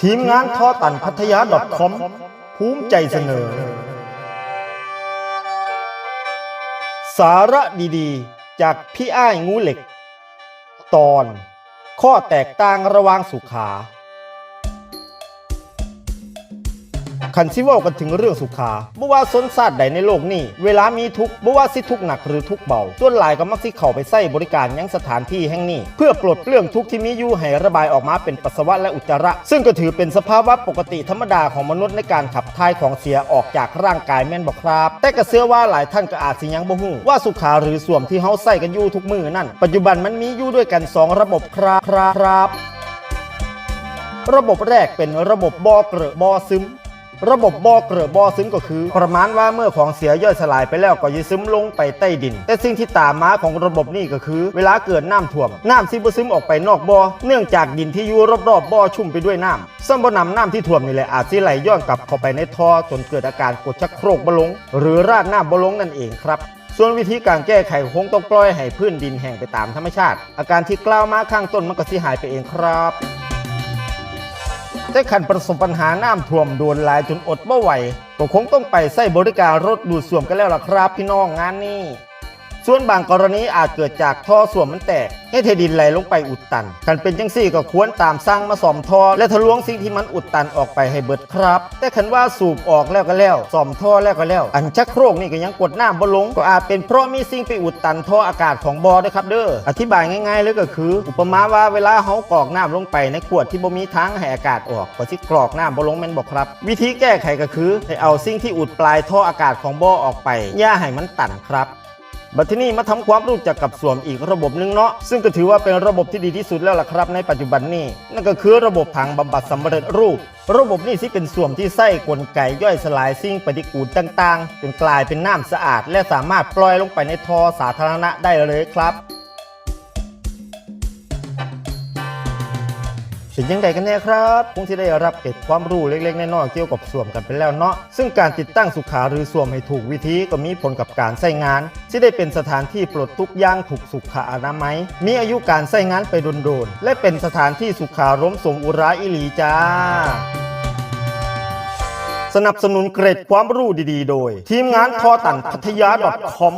ทีมงานทอตันพัทยา .com ภูมิใจเสนอ สาระดีๆ จากพี่อ้ายงูเหล็ก ตอน ข้อแตกต่างระหว่างสุขา คันซิเว่ากันถึงเรื่องสุขาบ่ว่าสนศาสตร์ใดในโลกนี้ เวลามีทุกบ่ว่าสิทุกหนักหรือทุกเบาส่วนหลายก็มักสิเข้าไปใส่บริการยังสถานที่แห่งนี้ เพื่อปลดเปลื้องทุกข์ที่มีอยู่ให้ระบายออกมาเป็นปัสสาวะและอุจจาระ ซึ่งก็ถือเป็นสภาวะปกติธรรมดาของมนุษย์ในการขับถ่ายของเสียออกจากร่างกายแม่นบ่ครับ แต่ก็เชื่อว่าหลายท่านก็อาจสิยังบ่ฮู้ว่าสุขาหรือส่วมที่เฮาใส่กันอยู่ทุกมือนั่นปัจจุบันมันมีอยู่ด้วยกันสองระบบครับครับระบบแรกเป็นระบบบ่อเกลอะบ่อซึม ระบบบ่อเกลือบ่อซึมก็คือ ประมาณว่าเมื่อของเสียย่อยสลายไปแล้วก็จะซึมลงไปใต้ดิน แต่สิ่งที่ตามมาของระบบนี้ก็คือ เวลาเกิดน้ำท่วม น้ำสิบซึมออกไปนอกบ่อเนื่องจากดินที่อยู่รอบๆบ่อชุ่มไปด้วยน้ำซึ่งบ่นำน้ำที่ท่วมนี่แหละอาจสิไหลย้อนกลับเข้าไปในท่อจนเกิดอาการกดชักโครกบ่ลง หรือราดน้ำบ่ลงนั่นเองครับส่วนวิธีการแก้ไขคงต้องปล่อยให้พื้นดินแห้งไปตามธรรมชาติ อาการที่กล่าวมาข้างต้นมันก็สิหายไปเองครับ แต่ขันประสบปัญหาน้ำท่วมโดนหลายจนอดไม่ไหวก็คงต้องไปใส่บริการรถดูดส่วมกันแล้วล่ะครับพี่น้องงานนี้ ส่วนบางกรณีอาจเกิดจากท่อส่วมมันแตกให้เทดินไหลลงไปอุดตันคันเป็นจังซี่ก็ควรตามสร้างมาซ่อมท่อและทะลวงสิ่งที่มันอุดตันออกไปให้เบิดครับ แต่คันว่าสูบออกแล้วก็แล้วซ่อมท่อแล้วก็แล้ว อันชักโครกนี่ก็ยังกดน้ำบ่ลงก็อาจเป็นเพราะมีสิ่งไปอุดตันท่ออากาศของบ่อด้วยครับเด้ออธิบายง่ายๆเลยก็คือ อุปมาว่าเวลาเฮากรอกน้ำลงไปในขวดที่บ่มีทางให้อากาศออกก็สิกรอกน้ำบ่ลงแม่นบ่ครับ วิธีแก้ไขก็คือให้เอาสิ่งที่อุดปลายท่ออากาศของบ่อออกไปอย่าให้มันตันครับ บัดทีนี้มาทำความรู้จักกับส่วมอีกระบบหนึงเนาะซึ่งก็ถือว่าเป็นระบบที่ดีที่สุดแล้วล่ะครับในปัจจุบันนี้นั่นก็คือระบบทางบำบัดสำเร็จรูป ระบบนี้ที่เป็นส่วมที่ไส้กลไกย่อยสลายสิ่งปฏิกูลต่างๆจนกลายเป็นน้ำสะอาด และสามารถปล่อยลงไปในท่อสาธารณะได้เลยครับ เป็นยังไงกันแน่ครับคงที่ได้รับเกร็ดความรู้เล็กๆน้อยๆเกี่ยวกับส่วมกันไปแล้วเนาะซึ่งการติดตั้งสุขาหรือส่วมให้ถูกวิธีก็มีผลกับการใช้งาน ที่ได้เป็นสถานที่ปลดทุกย่างถูกสุขอนามัย มีอายุการใช้งานไปโดนๆและเป็นสถานที่สุขาร่มสมอุราอิลีจ้าสนับสนุนเกร็ดความรู้ดีๆ โดย ทีมงานทอตันพัทยา .com